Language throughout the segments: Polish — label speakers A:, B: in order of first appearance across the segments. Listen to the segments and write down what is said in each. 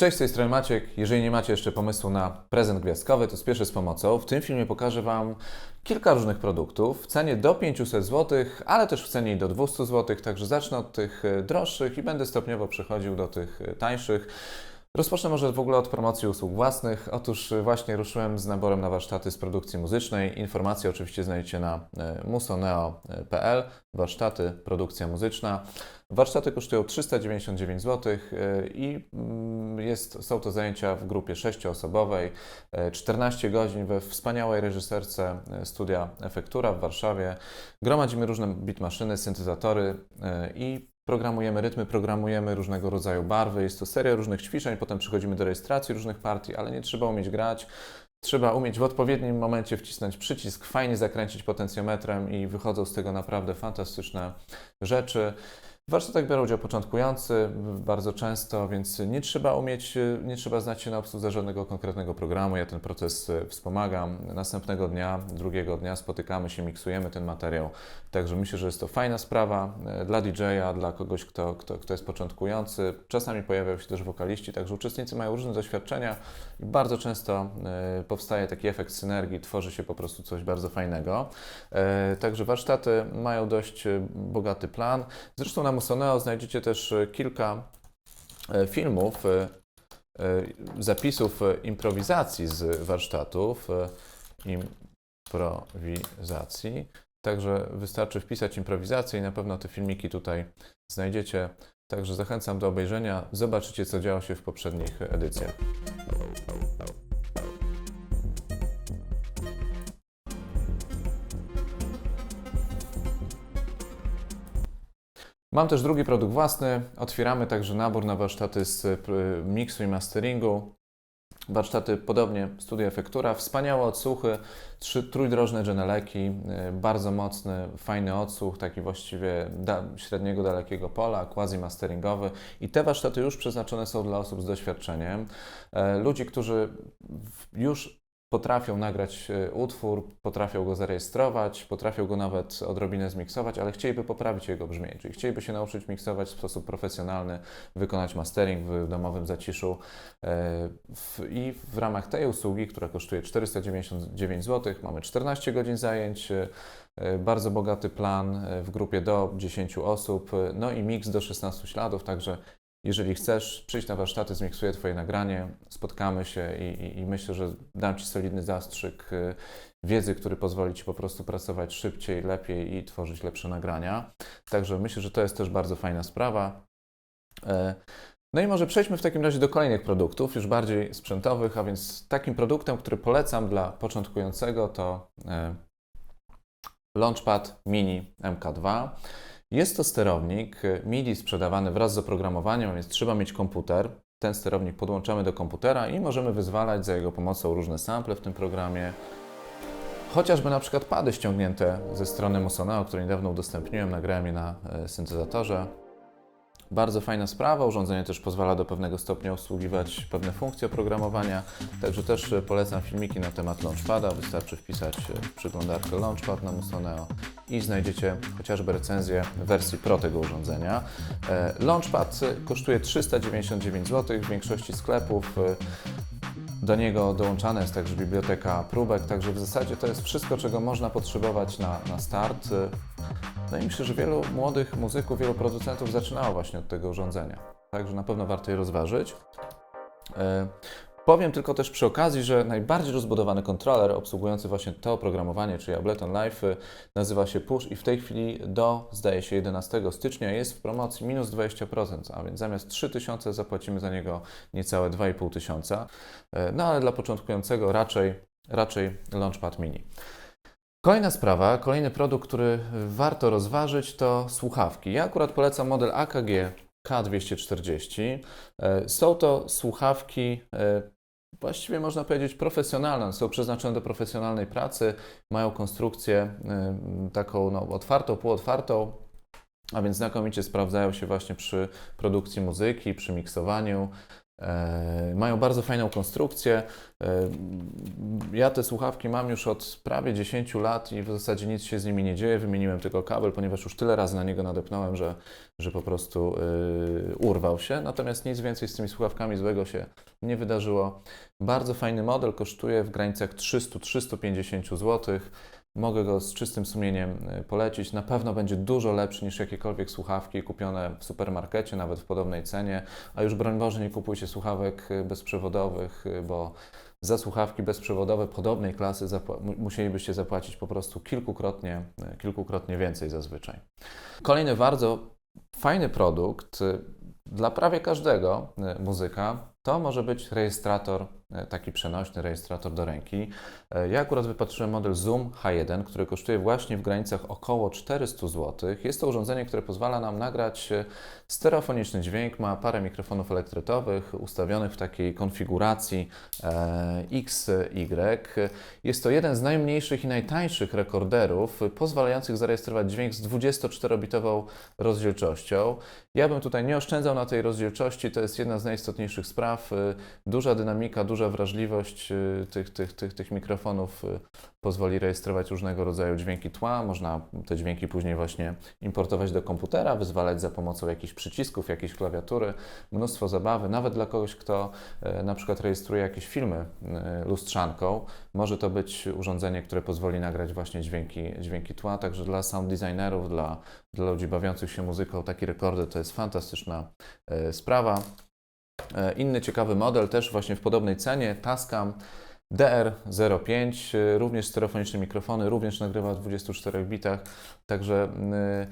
A: Cześć, z tej strony Maciek. Jeżeli nie macie jeszcze pomysłu na prezent gwiazdkowy, to spieszę z pomocą. W tym filmie pokażę Wam kilka różnych produktów w cenie do 500 zł, ale też w cenie do 200 zł, także zacznę od tych e, droższych i będę stopniowo przechodził do tych e, tańszych. Rozpocznę może w ogóle od promocji usług własnych. Otóż e, właśnie ruszyłem z naborem na warsztaty z produkcji muzycznej. Informacje oczywiście znajdziecie na e, musoneo.pl. Warsztaty, produkcja muzyczna. Warsztaty kosztują 399 zł i mm, jest, są to zajęcia w grupie sześcioosobowej, e, 14 godzin we wspaniałej reżyserce studia Efektura w Warszawie. Gromadzimy różne bitmaszyny, syntezatory i programujemy rytmy, programujemy różnego rodzaju barwy. Jest to seria różnych ćwiczeń, potem przechodzimy do rejestracji różnych partii, ale nie trzeba umieć grać. Trzeba umieć w odpowiednim momencie wcisnąć przycisk, fajnie zakręcić potencjometrem i wychodzą z tego naprawdę fantastyczne rzeczy. W warsztatach biorą udział początkujący bardzo często, więc nie trzeba umieć, nie trzeba znać się na obsłudze żadnego konkretnego programu. Ja ten proces wspomagam. Następnego dnia, drugiego dnia spotykamy się, miksujemy ten materiał. Także myślę, że jest to fajna sprawa e, dla DJ-a, dla kogoś, kto, kto, kto jest początkujący. Czasami pojawiają się też wokaliści, także uczestnicy mają różne doświadczenia i bardzo często e, powstaje taki efekt synergii, tworzy się po prostu coś bardzo fajnego. E, Także warsztaty mają dość bogaty plan. Zresztą na Musoneo znajdziecie też e, kilka e, filmów, e, zapisów improwizacji z warsztatów, improwizacji. Także wystarczy wpisać improwizację i na pewno te filmiki tutaj znajdziecie. Także zachęcam do obejrzenia. Zobaczycie, co działo się w poprzednich edycjach. Mam też drugi produkt własny. Otwieramy także nabór na warsztaty z y, miksu i masteringu. Warsztaty podobnie, studia efektura, wspaniałe odsłuchy, trzy, trójdrożne geneleki, y, bardzo mocny, fajny odsłuch, taki właściwie da, średniego, dalekiego pola, quasi masteringowy. I te warsztaty już przeznaczone są dla osób z doświadczeniem, e, ludzi, którzy już potrafią nagrać e, utwór, potrafią go zarejestrować, potrafią go nawet odrobinę zmiksować, ale chcieliby poprawić jego brzmienie, czyli chcieliby się nauczyć miksować w sposób profesjonalny, wykonać mastering w domowym zaciszu. E, I w ramach tej usługi, która kosztuje 499 zł, mamy 14 godzin zajęć, e, bardzo bogaty plan w grupie do 10 osób, no i miks do 16 śladów, także jeżeli chcesz, przyjść na warsztaty, zmiksuję Twoje nagranie, spotkamy się i, i, i myślę, że dam Ci solidny zastrzyk y, wiedzy, który pozwoli Ci po prostu pracować szybciej, lepiej i tworzyć lepsze nagrania. Także myślę, że to jest też bardzo fajna sprawa. E, No i może przejdźmy w takim razie do kolejnych produktów, już bardziej sprzętowych, a więc takim produktem, który polecam dla początkującego to e, Launchpad Mini MK2. Jest to sterownik y, MIDI sprzedawany wraz z oprogramowaniem, więc trzeba mieć komputer. Ten sterownik podłączamy do komputera i możemy wyzwalać za jego pomocą różne sample w tym programie. Chociażby na przykład pady ściągnięte ze strony Musoneo, które niedawno udostępniłem, nagrałem je na e, syntezatorze. Bardzo fajna sprawa. Urządzenie też pozwala do pewnego stopnia obsługiwać pewne funkcje oprogramowania. Także też e, polecam filmiki na temat Launchpada. Wystarczy wpisać e, w przeglądarkę Launchpad na Musoneo i znajdziecie chociażby recenzję wersji Pro tego urządzenia. E, Launchpad kosztuje 399 zł w większości sklepów. E, Do niego dołączana jest także biblioteka próbek, także w zasadzie to jest wszystko, czego można potrzebować na, na start. E, No i myślę, że wielu młodych muzyków, wielu producentów zaczynało właśnie od tego urządzenia. Także na pewno warto je rozważyć. Powiem tylko też przy okazji, że najbardziej rozbudowany kontroler obsługujący właśnie to oprogramowanie, czyli Ableton Live, y, nazywa się Push i w tej chwili do, zdaje się, 11 stycznia jest w promocji minus 20%, a więc zamiast 3000 zapłacimy za niego niecałe 2500. E, No ale dla początkującego raczej, raczej Launchpad Mini. Kolejna sprawa, kolejny produkt, który warto rozważyć, to słuchawki. Ja akurat polecam model AKG K240. E, Są to słuchawki, właściwie można powiedzieć profesjonalne, są przeznaczone do profesjonalnej pracy, mają konstrukcję e, taką no, otwartą, półotwartą, a więc znakomicie sprawdzają się właśnie przy produkcji muzyki, przy miksowaniu. E, Mają bardzo fajną konstrukcję. E, Ja te słuchawki mam już od prawie 10 lat i w zasadzie nic się z nimi nie dzieje. Wymieniłem tylko kabel, ponieważ już tyle razy na niego nadepnąłem, że, że po prostu yy, urwał się. Natomiast nic więcej z tymi słuchawkami złego się nie wydarzyło. Bardzo fajny model, kosztuje w granicach 300-350 zł. Mogę go z czystym sumieniem y, polecić. Na pewno będzie dużo lepszy niż jakiekolwiek słuchawki kupione w supermarkecie, nawet w podobnej cenie. A już broń Boże, nie kupujcie słuchawek y, bezprzewodowych, y, bo za słuchawki bezprzewodowe podobnej klasy zapła- mu- musielibyście zapłacić po prostu kilkukrotnie, kilkukrotnie więcej zazwyczaj. Kolejny bardzo fajny produkt dla prawie każdego muzyka to może być rejestrator, taki przenośny rejestrator do ręki. E, Ja akurat wypatrzyłem model Zoom H1, który kosztuje właśnie w granicach około 400 zł. Jest to urządzenie, które pozwala nam nagrać e, stereofoniczny dźwięk, ma parę mikrofonów elektretowych ustawionych w takiej konfiguracji e, XY. Jest to jeden z najmniejszych i najtańszych rekorderów e, pozwalających zarejestrować dźwięk z 24-bitową rozdzielczością. Ja bym tutaj nie oszczędzał na tej rozdzielczości, to jest jedna z najistotniejszych spraw. E, Duża dynamika, duża wrażliwość e, tych, tych, tych, tych mikrofonów e, pozwoli rejestrować różnego rodzaju dźwięki tła. Można te dźwięki później właśnie importować do komputera, wyzwalać za pomocą jakichś przycisków, jakiejś klawiatury. Mnóstwo zabawy, nawet dla kogoś, kto e, na przykład rejestruje jakieś filmy e, lustrzanką. Może to być urządzenie, które pozwoli nagrać właśnie dźwięki, dźwięki tła. Także dla sound designerów, dla, dla ludzi bawiących się muzyką, taki rekorder to jest fantastyczna e, sprawa. E, Inny ciekawy model, też właśnie w podobnej cenie, Tascam DR05, e, również stereofoniczne mikrofony, również nagrywa w 24 bitach, także y,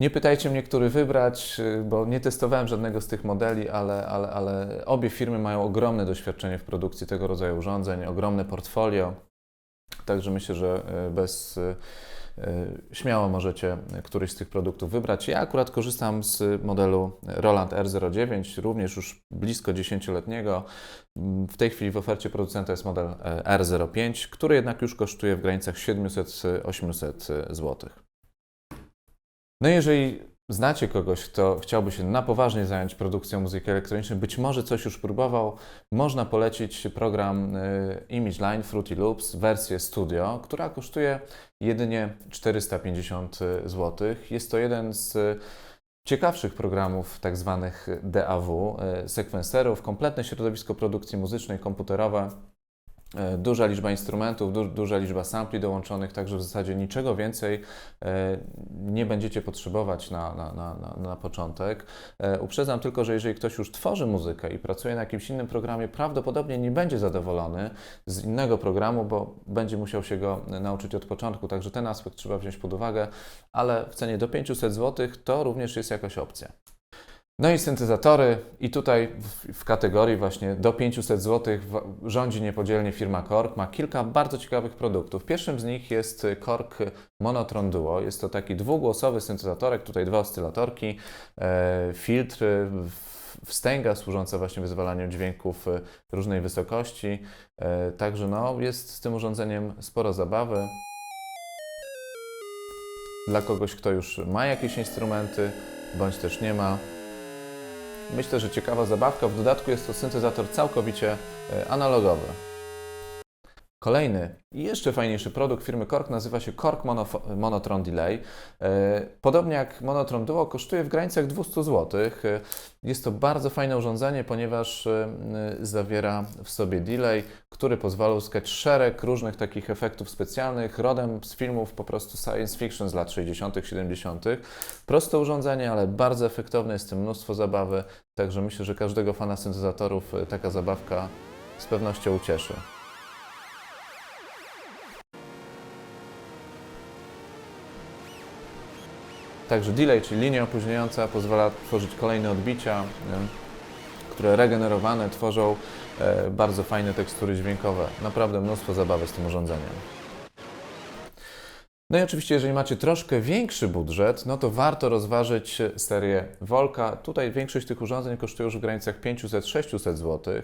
A: nie pytajcie mnie, który wybrać, bo nie testowałem żadnego z tych modeli, ale, ale, ale obie firmy mają ogromne doświadczenie w produkcji tego rodzaju urządzeń, ogromne portfolio, także myślę, że bez śmiało możecie któryś z tych produktów wybrać. Ja akurat korzystam z modelu Roland R09, również już blisko 10-letniego. Mm, W tej chwili w ofercie producenta jest model e, R05, który jednak już kosztuje w granicach 700-800 zł. No jeżeli znacie kogoś, kto chciałby się na poważnie zająć produkcją muzyki elektronicznej, być może coś już próbował, można polecić program y, Image Line Fruity Loops, wersję studio, która kosztuje jedynie 450 zł. Jest to jeden z y, ciekawszych programów tak zwanych DAW, y, sekwenserów, kompletne środowisko produkcji muzycznej, komputerowe. E, Duża liczba instrumentów, du duża liczba sampli dołączonych, także w zasadzie niczego więcej e, nie będziecie potrzebować na, na, na, na, początek. E, Uprzedzam tylko, że jeżeli ktoś już tworzy muzykę i pracuje na jakimś innym programie, prawdopodobnie nie będzie zadowolony z innego programu, bo będzie musiał się go nauczyć od początku, także ten aspekt trzeba wziąć pod uwagę, ale w cenie do 500 zł to również jest jakaś opcja. No i syntezatory, i tutaj w, kategorii właśnie do 500 zł rządzi niepodzielnie firma Korg. Ma kilka bardzo ciekawych produktów. Pierwszym z nich jest Korg Monotron Duo. Jest to taki dwugłosowy syntezatorek, tutaj dwa oscylatorki, e, filtr, wstęga służąca właśnie wyzwalaniu dźwięków e, różnej wysokości. E, także no, jest z tym urządzeniem sporo zabawy. Dla kogoś, kto już ma jakieś instrumenty, bądź też nie ma, Myślę, że ciekawa zabawka. W dodatku jest to syntezator całkowicie e, analogowy. Kolejny jeszcze fajniejszy produkt firmy Korg nazywa się Korg Monofo- Monotron Delay. E, Podobnie jak Monotron Duo kosztuje w granicach 200 zł. E, Jest to bardzo fajne urządzenie, ponieważ e, zawiera w sobie delay, który pozwala uzyskać szereg różnych takich efektów specjalnych, rodem z filmów po prostu science fiction z lat 60., 70. Proste urządzenie, ale bardzo efektowne, jest w tym mnóstwo zabawy, także myślę, że każdego fana syntezatorów taka zabawka z pewnością ucieszy. Także delay, czyli linia opóźniająca, pozwala tworzyć kolejne odbicia, które regenerowane tworzą e, bardzo fajne tekstury dźwiękowe. Naprawdę mnóstwo zabawy z tym urządzeniem. No i oczywiście, jeżeli macie troszkę większy budżet, no to warto rozważyć serię Volca. Tutaj większość tych urządzeń kosztuje już w granicach 500-600 zł.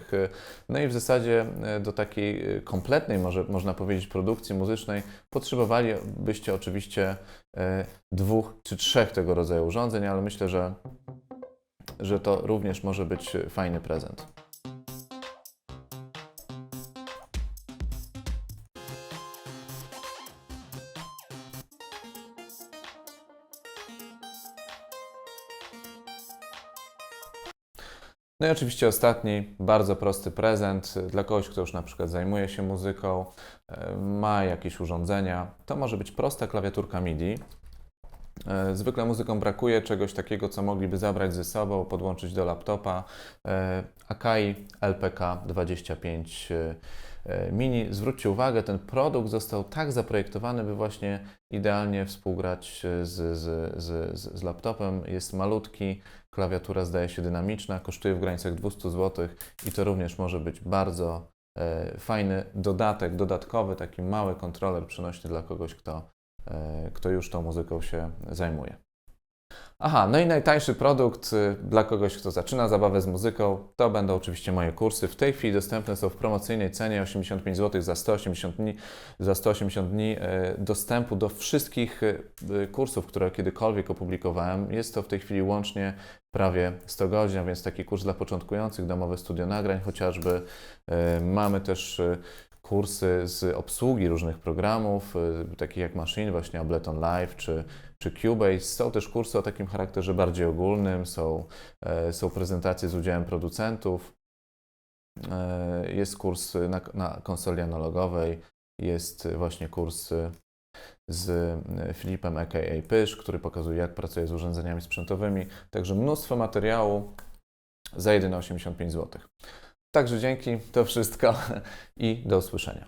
A: No i w zasadzie e, do takiej e, kompletnej, może można powiedzieć, produkcji muzycznej potrzebowalibyście oczywiście e, dwóch czy trzech tego rodzaju urządzeń, ale myślę, że, że to również może być fajny prezent. No i oczywiście ostatni, bardzo prosty prezent dla kogoś, kto już na przykład zajmuje się muzyką, e, ma jakieś urządzenia. To może być prosta klawiaturka MIDI. E, Zwykle muzykom brakuje czegoś takiego, co mogliby zabrać ze sobą, podłączyć do laptopa. E, Akai LPK 25 e, Mini. Zwróćcie uwagę, ten produkt został tak zaprojektowany, by właśnie idealnie współgrać z, z, z, z, laptopem. Jest malutki, klawiatura zdaje się dynamiczna, kosztuje w granicach 200 zł i to również może być bardzo fajny dodatek, dodatkowy, taki mały kontroler przenośny dla kogoś, kto, kto już tą muzyką się zajmuje. Aha, no i najtańszy produkt y, dla kogoś, kto zaczyna zabawę z muzyką, to będą oczywiście moje kursy. W tej chwili dostępne są w promocyjnej cenie 85 zł za 180 dni, za 180 dni e, dostępu do wszystkich e, kursów, które kiedykolwiek opublikowałem. Jest to w tej chwili łącznie prawie 100 godzin, więc taki kurs dla początkujących, domowe studio nagrań chociażby. E, Mamy też e, kursy z obsługi różnych programów, e, takich jak Machine, właśnie Ableton Live czy, czy Cubase. Są też kursy o takim charakterze bardziej ogólnym, są, e, są prezentacje z udziałem producentów, e, jest kurs na, na konsoli analogowej, jest właśnie kurs z Filipem aka Pysz, który pokazuje jak pracuje z urządzeniami sprzętowymi. Także mnóstwo materiału za jedyne 85 zł. Także dzięki, to wszystko i do usłyszenia.